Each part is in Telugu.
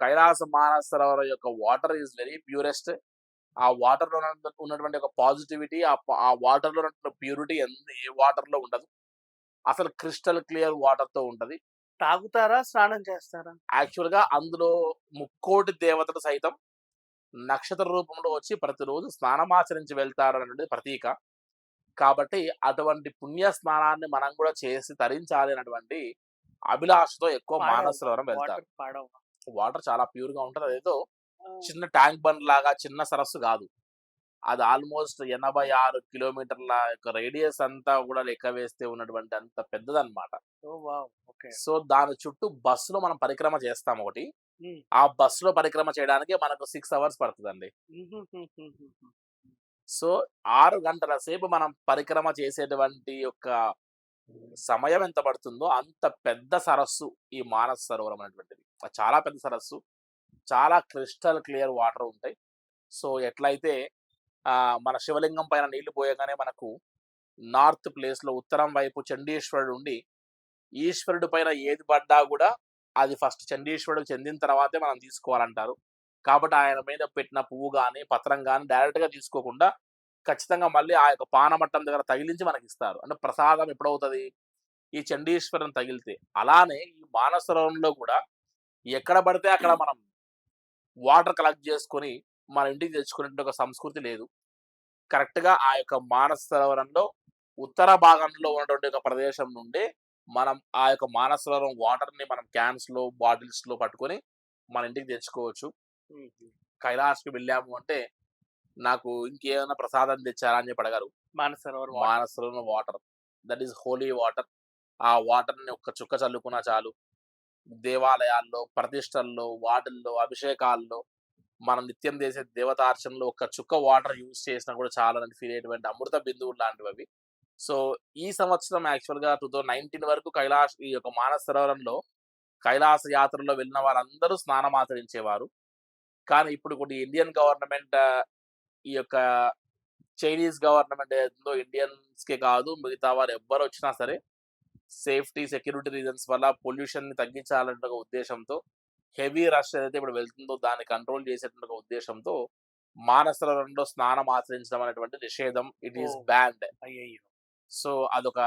కైలాస మానసరోవరం యొక్క వాటర్ ఈజ్ వెరీ ప్యూరెస్ట్ ఆ వాటర్లో ఉన్న- ఉన్నటువంటి ఒక పాజిటివిటీ ఆ వాటర్లో ఉన్నటువంటి ప్యూరిటీ ఎంత ఏ వాటర్లో ఉండదు. అసలు క్రిస్టల్ క్లియర్ వాటర్తో ఉంటది. తాగుతారా స్నానం చేస్తారా? యాక్చువల్గా అందులో ముక్కోటి దేవతలు సైతం నక్షత్ర రూపంలో వచ్చి ప్రతిరోజు స్నానమాచరించి వెళ్తారు అనేటువంటి ప్రతీక. కాబట్టి అటువంటి పుణ్య స్నానాన్ని మనం కూడా చేసి తరించాలి అనేటువంటి అభిలాషతో ఎక్కువ మానసరోవరం వెళ్తారు. వాటర్ చాలా ప్యూర్గా ఉంటది. అదేదో చిన్న ట్యాంక్ బండ్ లాగా చిన్న సరస్సు కాదు. అది ఆల్మోస్ట్ ఎనభై ఆరు కిలోమీటర్ల యొక్క రేడియస్ అంతా కూడా లెక్క వేస్తే ఉన్నటువంటి అంత పెద్దదన్నమాట. సో దాని చుట్టూ బస్సులో మనం పరిక్రమ చేస్తాం ఒకటి. ఆ బస్సులో పరిక్రమ చేయడానికి మనకు సిక్స్ అవర్స్ పడుతుందండి. సో ఆరు గంటల సేపు మనం పరిక్రమ చేసేటువంటి యొక్క సమయం ఎంత పడుతుందో అంత పెద్ద సరస్సు ఈ మానస సరోవరం అనేటువంటిది. చాలా పెద్ద సరస్సు. చాలా క్రిస్టల్ క్లియర్ వాటర్ ఉంటాయి. సో ఎట్లయితే మన శివలింగం పైన నీళ్ళు పోయగానే మనకు నార్త్ ప్లేస్లో ఉత్తరం వైపు చండీశ్వరుడు ఉండి ఈశ్వరుడు పైన ఏది పడ్డా కూడా అది ఫస్ట్ చండీశ్వరుడు చెందిన తర్వాతే మనం తీసుకోవాలంటారు. కాబట్టి ఆయన మీద పెట్టిన పువ్వు కానీ పత్రం కానీ డైరెక్ట్గా తీసుకోకుండా ఖచ్చితంగా మళ్ళీ ఆ యొక్క పానమట్టం దగ్గర తగిలించి మనకి ఇస్తారు. అంటే ప్రసాదం ఎప్పుడవుతుంది? ఈ చండీశ్వరం తగిలితే. అలానే ఈ మానసరోవరంలో కూడా ఎక్కడ పడితే అక్కడ మనం వాటర్ కలెక్ట్ చేసుకొని మన ఇంటికి తెచ్చుకునే ఒక సంస్కృతి లేదు. కరెక్ట్గా ఆ యొక్క మానస సరోవరంలో ఉత్తర భాగంలో ఉన్నటువంటి ఒక ప్రదేశం నుండి మనం ఆ యొక్క మానస సరోవరం వాటర్ని మనం క్యాన్స్లో బాటిల్స్లో పట్టుకొని మన ఇంటికి తెచ్చుకోవచ్చు. కైలాస్కి వెళ్ళాము అంటే నాకు ఇంకేమైనా ప్రసాదం తెచ్చారా అని చెప్పి అడగారు. Manasarovar water. మానసలో water. That is holy water. ఆ వాటర్ని ఒక్క చుక్క చల్లుకున్నా చాలు. దేవాలయాల్లో ప్రతిష్టల్లో వాటిల్లో అభిషేకాల్లో మనం నిత్యం చేసే దేవతార్చనలో ఒక చుక్క వాటర్ యూజ్ చేసినా కూడా చాలా ఫీల్ అయ్యేటువంటి అమృత బిందువులు లాంటివి అవి సో ఈ సంవత్సరం యాక్చువల్గా టూ థౌజండ్ నైన్టీన్ వరకు కైలాస్ ఈ యొక్క మానస సరోవరంలో కైలాస యాత్రలో వెళ్ళిన వాళ్ళందరూ స్నానం ఆచరించేవారు. కానీ ఇప్పుడు కొన్ని ఇండియన్ గవర్నమెంట్ ఈ యొక్క చైనీస్ గవర్నమెంట్ ఏదో ఇండియన్స్కే కాదు మిగతా వారు ఎవ్వరు వచ్చినా సరే సేఫ్టీ సెక్యూరిటీ రీజన్స్ వల్ల పొల్యూషన్ని తగ్గించాలనే ఒక ఉద్దేశంతో హెవీ రష్ ఏదైతే ఇప్పుడు వెళ్తుందో దాన్ని కంట్రోల్ చేసేటువంటి ఉద్దేశంతో మానసరంలో స్నానం ఆచరించడం అనేటువంటి నిషేధం ఇట్ ఈస్. బ్యాండ్ సో అదొక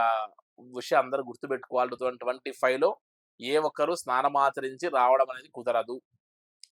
విషయం అందరూ గుర్తుపెట్టుకోవాలి ట్వంటీ ఫైవ్లో ఏ ఒక్కరు స్నానం ఆచరించి రావడం అనేది కుదరదు.